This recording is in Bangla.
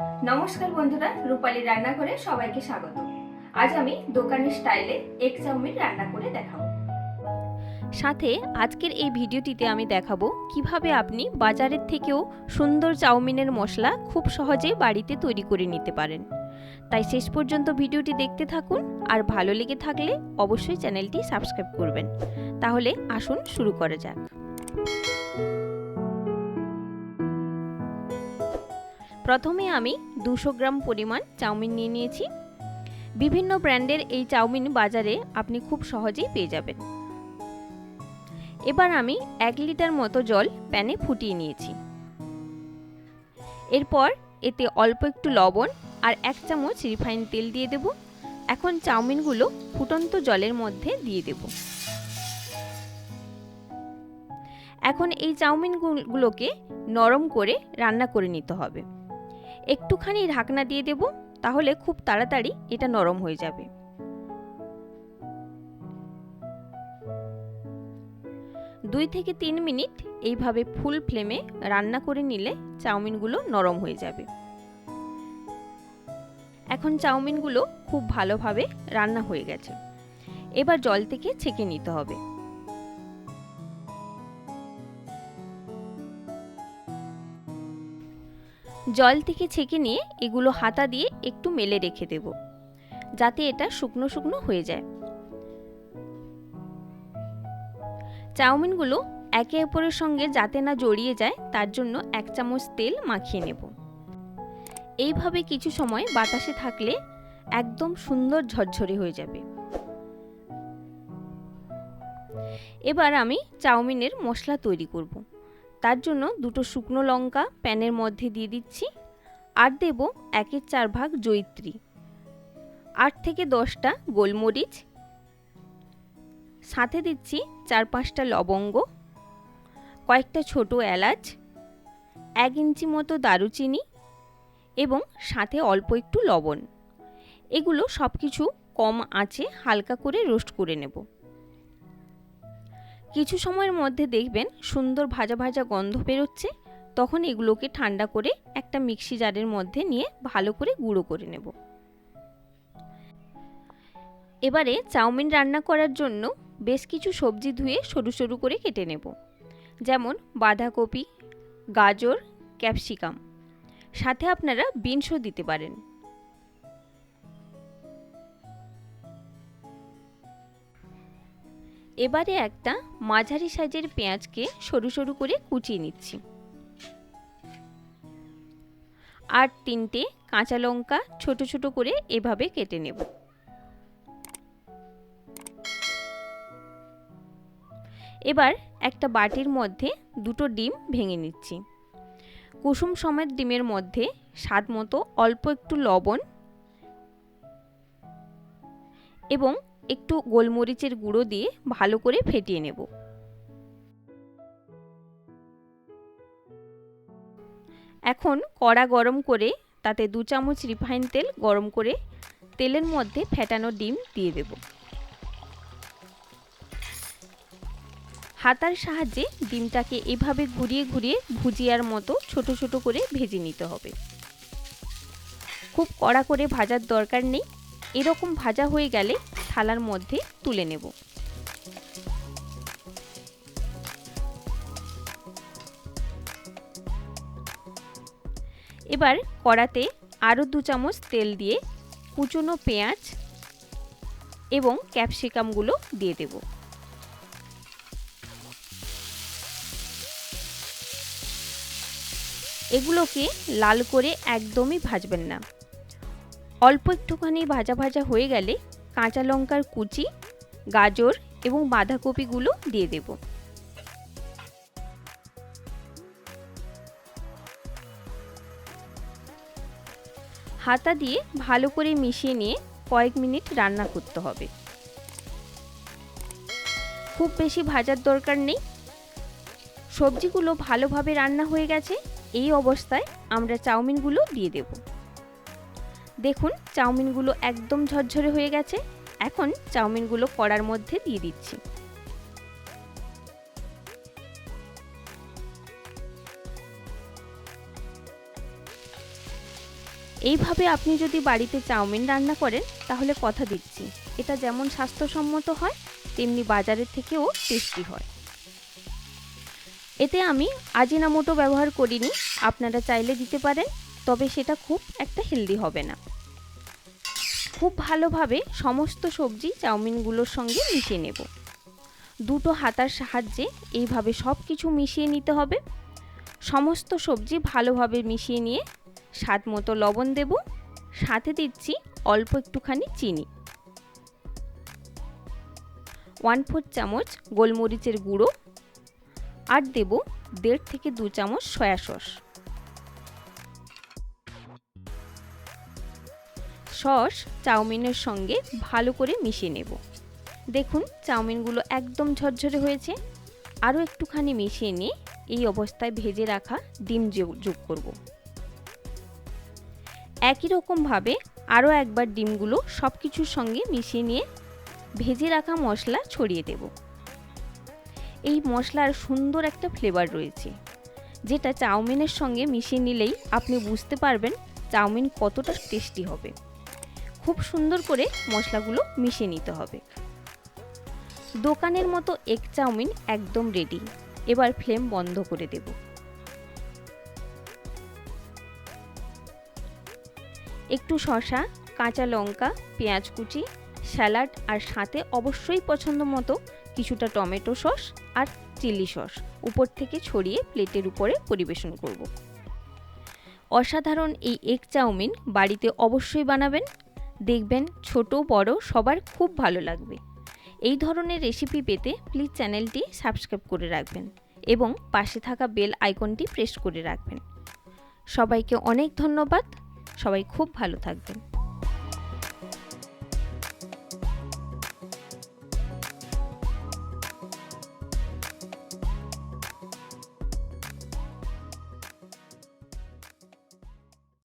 নমস্কার বন্ধুরা, রূপালী রান্নাঘরে সবাইকে স্বাগত। আজ আমি দোকানের স্টাইলে এগ চাউমিন রান্না করে দেখাবো। সাথে আজকের এই ভিডিওটিতে আমি দেখাবো কীভাবে আপনি বাজারের থেকেও সুন্দর চাউমিনের মশলা খুব সহজে বাড়িতে তৈরি করে নিতে পারেন। তাই শেষ পর্যন্ত ভিডিওটি দেখতে থাকুন, আর ভালো লেগে থাকলে অবশ্যই চ্যানেলটি সাবস্ক্রাইব করবেন। তাহলে আসুন শুরু করা যাক। প্রথমে আমি দুশো গ্রাম পরিমাণ চাউমিন নিয়ে নিয়েছি। বিভিন্ন ব্র্যান্ডের এই চাউমিন বাজারে আপনি খুব সহজেই পেয়ে যাবেন। এবার আমি এক লিটার মতো জল প্যানে ফুটিয়ে নিয়েছি। এরপর এতে অল্প একটু লবণ আর এক চামচ রিফাইন তেল দিয়ে দেব। এখন চাউমিনগুলো ফুটন্ত জলের মধ্যে দিয়ে দেব। এখন এই চাউমিনগুলোকে নরম করে রান্না করে নিতে হবে। একটুখানি ঢাকনা দিয়ে দেব, তাহলে খুব তাড়াতাড়ি এটা নরম হয়ে যাবে। দুই থেকে তিন মিনিট এইভাবে ফুল ফ্লেমে রান্না করে নিলে চাউমিনগুলো নরম হয়ে যাবে। এখন চাউমিনগুলো খুব ভালোভাবে রান্না হয়ে গেছে। এবার জল থেকে ছেঁকে নিতে হবে। জল থেকে ছেঁকে নিয়ে এগুলো হাতা দিয়ে একটু মেলে রেখে দেব, যাতে এটা শুকনো শুকনো হয়ে যায়। চাউমিনগুলো একে অপরের সঙ্গে যাতে না জড়িয়ে যায়, তার জন্য এক চামচ তেল মাখিয়ে নেব। এইভাবে কিছু সময় বাতাসে থাকলে একদম সুন্দর ঝরঝরে হয়ে যাবে। এবার আমি চাউমিনের মশলা তৈরি করব। তার জন্য দুটো শুকনো লঙ্কা প্যানের মধ্যে দিয়ে দিচ্ছি আর দেব একের চার ভাগ জৈত্রী আট থেকে দশটা গোলমরিচ। সাথে দিচ্ছি চার পাঁচটা লবঙ্গ, কয়েকটা ছোট এলাচ, এক ইঞ্চি মতো দারুচিনি এবং সাথে অল্প একটু লবণ। এগুলো সব কিছু কম আঁচে হালকা করে রোস্ট করে নেব। কিছু সময়ের মধ্যে দেখবেন সুন্দর ভাজা ভাজা গন্ধ বেরোচ্ছে, তখন এগুলোকে ঠান্ডা করে একটা মিক্সি জারের মধ্যে নিয়ে ভালো করে গুঁড়ো করে নেব। এবারে চাউমিন রান্না করার জন্য বেশ কিছু সবজি ধুয়ে সরু সরু করে কেটে নেব। যেমন বাঁধাকপি, গাজর, ক্যাপসিকাম। সাথে আপনারা বিনসও দিতে পারেন। এবারে একটা মাঝারি সাইজের পেঁয়াজকে সরু সরু করে কুচিয়ে নিচ্ছি। আর তিনটে কাঁচা লঙ্কা ছোট ছোট করে এভাবে কেটে নেব। এবার একটা বাটির মধ্যে দুটো ডিম ভেঙে নিচ্ছি। কুসুম সমেত ডিমের মধ্যে স্বাদ মতো অল্প একটু লবণ এবং একটু গোলমরিচের গুঁড়ো দিয়ে ভালো করে ফেটিয়ে নেব। এখন কড়া গরম করে তাতে দু চামচ রিফাইন তেল গরম করে তেলের মধ্যে ফেটানো ডিম দিয়ে দেব। হাতার সাহায্যে ডিমটাকে এভাবে ঘুরিয়ে ঘুরিয়ে ভুজিয়ার মতো ছোট ছোট করে ভেজে নিতে হবে। খুব কড়া করে ভাজার দরকার নেই। এরকম ভাজা হয়ে গেলে থালার মধ্যে তুলে নেব। এবার কড়াতে আরও দু চামচ তেল দিয়ে কুচনো পেঁয়াজ এবং ক্যাপসিকামগুলো দিয়ে দেব। এগুলোকে লাল করে একদমই ভাজবেন না। অল্প একটুখানি ভাজা ভাজা হয়ে গেলে কাঁচা লঙ্কার কুচি, গাজর এবং বাঁধাকপিগুলো দিয়ে দেব। হাতা দিয়ে ভালো করে মিশিয়ে নিয়ে কয়েক মিনিট রান্না করতে হবে। খুব বেশি ভাজার দরকার নেই। সবজিগুলো ভালোভাবে রান্না হয়ে গেছে, এই অবস্থায় আমরা চাউমিনগুলো দিয়ে দেব। দেখুন, চাউমিনগুলো একদম ঝরঝরে হয়ে গেছে। এখন চাউমিনগুলো কড়ার মধ্যে দিয়ে দিচ্ছি। এইভাবে আপনি যদি বাড়িতে চাউমিন রান্না করেন, তাহলে কথা দিচ্ছি। এটা যেমন স্বাস্থ্যসম্মত হয়, তেমনি বাজারের থেকেও টেস্টি হয়। এতে আমি আজিনামোটো ব্যবহার করিনি, আপনারা চাইলে দিতে পারেন। তবে সেটা খুব একটা হেলদি হবে না। খুব ভালোভাবে সমস্ত সবজি চাউমিনগুলোর সঙ্গে মিশিয়ে নেব। দুটো হাতার সাহায্যে এইভাবে সব কিছু মিশিয়ে নিতে হবে। সমস্ত সবজি ভালোভাবে মিশিয়ে নিয়ে স্বাদ মতো লবণ দেব। সাথে দিচ্ছি অল্প একটুখানি চিনি। ওয়ান ফোর চামচ গোলমরিচের গুঁড়ো। আর দেব দেড় থেকে দু চামচ সয়া সস। সস চাউমিনের সঙ্গে ভালো করে মিশিয়ে নেব। দেখুন, চাউমিনগুলো একদম ঝরঝরে হয়েছে। আরও একটুখানি মিশিয়ে নিয়ে এই অবস্থায় ভেজে রাখা ডিম যোগ করব। একই রকমভাবে আরও একবার ডিমগুলো সব কিছুর সঙ্গে মিশিয়ে নিয়ে ভেজে রাখা মশলা ছড়িয়ে দেব। এই মশলার সুন্দর একটা ফ্লেভার রয়েছে। যেটা চাউমিনের সঙ্গে মিশিয়ে নিলেই আপনি বুঝতে পারবেন চাউমিন কতটা টেস্টি হবে। খুব সুন্দর করে মশলাগুলো মিশিয়ে নিতে হবে। দোকানের মতো এগ চাউমিন একদম রেডি এবার ফ্লেম বন্ধ করে দেব। একটু শসা, কাঁচা লঙ্কা, পেঁয়াজ কুচি, স্যালাড আর সাথে অবশ্যই পছন্দ মতো কিছুটা টমেটো সস আর চিলি সস উপর থেকে ছড়িয়ে প্লেটের উপরে পরিবেশন করব। অসাধারণ এই এগ চাউমিন বাড়িতে অবশ্যই বানাবেন। দেখবেন ছোট, বড়, সবার খুব ভালো লাগবে। এই ধরনের রেসিপি পেতে প্লিজ চ্যানেলটি সাবস্ক্রাইব করে রাখবেন এবং পাশে থাকা বেল আইকনটি প্রেস করে রাখবেন। সবাইকে অনেক ধন্যবাদ। সবাই খুব ভালো থাকবেন।